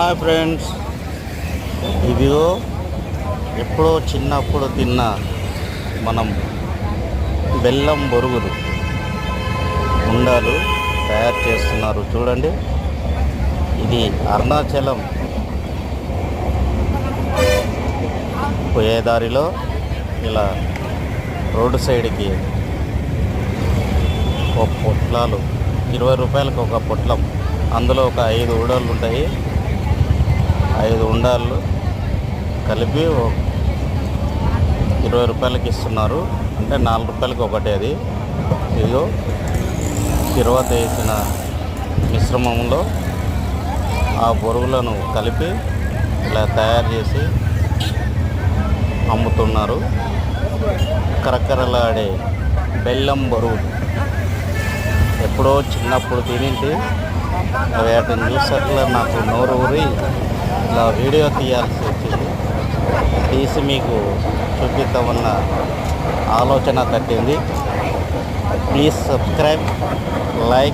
Hi friends. ఇదిగో ఎప్పుడో చిన్నప్పుడు తిన్న మనం బెల్లం బొరుగులు. ఉండాలు తయారు చేస్తున్నారు. చూడండి. ఇది అరుణాచలం పోయేదారిలో ఇలా రోడ్డు సైడ్కి ఒక పొట్లాలు ఇరవై రూపాయలకు ఒక పొట్లం అందులో ఒక ఐదు ఊడలు ఉంటాయి. ఐదు ఉండాలు కలిపి ఇరవై రూపాయలకి ఇస్తున్నారు. అంటే నాలుగు రూపాయలకి ఒకటి అది. ఇదిగో తర్వాత వేసిన మిశ్రమంలో ఆ బొరుగులను కలిపి ఇలా తయారు చేసి అమ్ముతున్నారు. కరకరలాడే బెల్లం బరువు ఎప్పుడో చిన్నప్పుడు తినింటి వాటిని చూసట్లా నాకు నోరు ఊరి ఇలా వీడియో తీయాల్సి వచ్చింది. తీసి మీకు చూపిద్దామన్న ఆలోచన తట్టింది. Please subscribe like